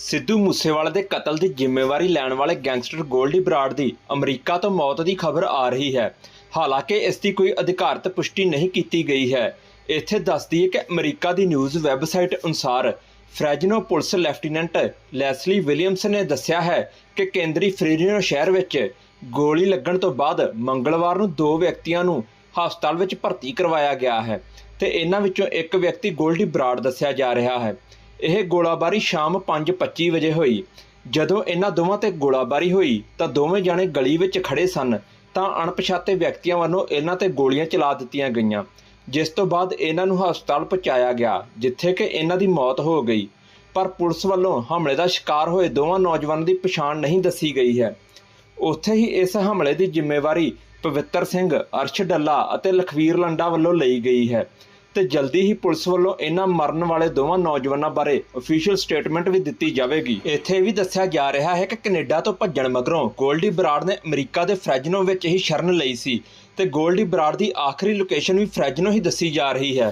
ਸਿੱਧੂ ਮੂਸੇਵਾਲੇ ਦੇ ਕਤਲ ਦੀ ਜ਼ਿੰਮੇਵਾਰੀ ਲੈਣ ਵਾਲੇ ਗੈਂਗਸਟਰ ਗੋਲਡੀ ਬਰਾੜ ਦੀ ਅਮਰੀਕਾ ਤੋਂ ਮੌਤ ਦੀ ਖਬਰ ਆ ਰਹੀ ਹੈ। ਹਾਲਾਂਕਿ ਇਸ ਦੀ ਕੋਈ ਅਧਿਕਾਰਤ ਪੁਸ਼ਟੀ ਨਹੀਂ ਕੀਤੀ ਗਈ ਹੈ। ਇੱਥੇ ਦੱਸਦੀ ਹੈ ਕਿ ਅਮਰੀਕਾ ਦੀ ਨਿਊਜ਼ ਵੈਬਸਾਈਟ ਅਨੁਸਾਰ Fresno police lieutenant Leslie Williams ਨੇ ਦੱਸਿਆ ਹੈ ਕਿ ਕੇਂਦਰੀ ਫ੍ਰੀਰੀਨੋ ਸ਼ਹਿਰ ਵਿੱਚ ਗੋਲੀ ਲੱਗਣ ਤੋਂ ਬਾਅਦ ਮੰਗਲਵਾਰ ਨੂੰ ਦੋ ਵਿਅਕਤੀਆਂ ਨੂੰ ਹਸਪਤਾਲ ਵਿੱਚ ਭਰਤੀ ਕਰਵਾਇਆ ਗਿਆ ਹੈ ਤੇ ਇਹਨਾਂ ਵਿੱਚੋਂ ਇੱਕ ਵਿਅਕਤੀ ਗੋਲਡੀ ਬਰਾੜ ਦੱਸਿਆ ਜਾ ਰਿਹਾ ਹੈ। ਇਹ ਗੋਲਾਬਾਰੀ ਸ਼ਾਮ 5:25 ਵਜੇ ਹੋਈ। ਜਦੋਂ ਇਹਨਾਂ ਦੋਵਾਂ ਤੇ ਗੋਲਾਬਾਰੀ ਹੋਈ, ਤਾਂ ਦੋਵੇਂ ਜਾਣੇ ਗਲੀ ਵਿੱਚ ਖੜੇ ਸਨ, ਤਾਂ ਅਣਪਛਾਤੇ ਵਿਅਕਤੀਆਂ ਵੱਲੋਂ ਇਹਨਾਂ ਤੇ ਗੋਲੀਆਂ ਚਲਾ ਦਿੱਤੀਆਂ ਗਈਆਂ, ਜਿਸ ਤੋਂ ਬਾਅਦ ਇਹਨਾਂ ਨੂੰ ਹਸਪਤਾਲ ਪਹੁੰਚਾਇਆ ਗਿਆ, ਜਿੱਥੇ ਕਿ ਇਹਨਾਂ ਦੀ ਮੌਤ ਹੋ ਗਈ। ਪਰ ਪੁਲਿਸ ਵੱਲੋਂ ਹਮਲੇ ਦਾ ਸ਼ਿਕਾਰ ਹੋਏ ਦੋਵਾਂ ਨੌਜਵਾਨਾਂ ਦੀ ਪਛਾਣ ਨਹੀਂ ਦੱਸੀ ਗਈ ਹੈ। ਉੱਥੇ ਹੀ ਇਸ ਹਮਲੇ ਦੀ ਜ਼ਿੰਮੇਵਾਰੀ ਪਵਿੱਤਰ ਸਿੰਘ, ਅਰਸ਼ ਡੱਲਾ ਅਤੇ ਲਖਵੀਰ ਲੰਡਾ ਵੱਲੋਂ ਲਈ ਗਈ ਹੈ। ਤੇ ਜਲਦੀ ਹੀ ਪੁਲਿਸ ਵੱਲੋਂ ਇਹਨਾਂ ਮਰਨ ਵਾਲੇ ਦੋਵਾਂ ਨੌਜਵਾਨਾਂ ਬਾਰੇ ਅਫੀਸ਼ੀਅਲ ਸਟੇਟਮੈਂਟ ਵੀ ਦਿੱਤੀ ਜਾਵੇਗੀ। ਇੱਥੇ ਇਹ ਵੀ ਦੱਸਿਆ ਜਾ ਰਿਹਾ ਹੈ ਕਿ ਕੈਨੇਡਾ ਤੋਂ ਭੱਜਣ ਮਗਰੋਂ ਗੋਲਡੀ ਬਰਾੜ ਨੇ ਅਮਰੀਕਾ ਦੇ ਫ੍ਰੈਜਨੋ ਵਿੱਚ ਹੀ ਸ਼ਰਨ ਲਈ ਸੀ ਤੇ ਗੋਲਡੀ ਬਰਾੜ ਦੀ ਆਖਰੀ ਲੋਕੇਸ਼ਨ ਵੀ ਫ੍ਰੈਜਨੋ ਹੀ ਦੱਸੀ ਜਾ ਰਹੀ ਹੈ।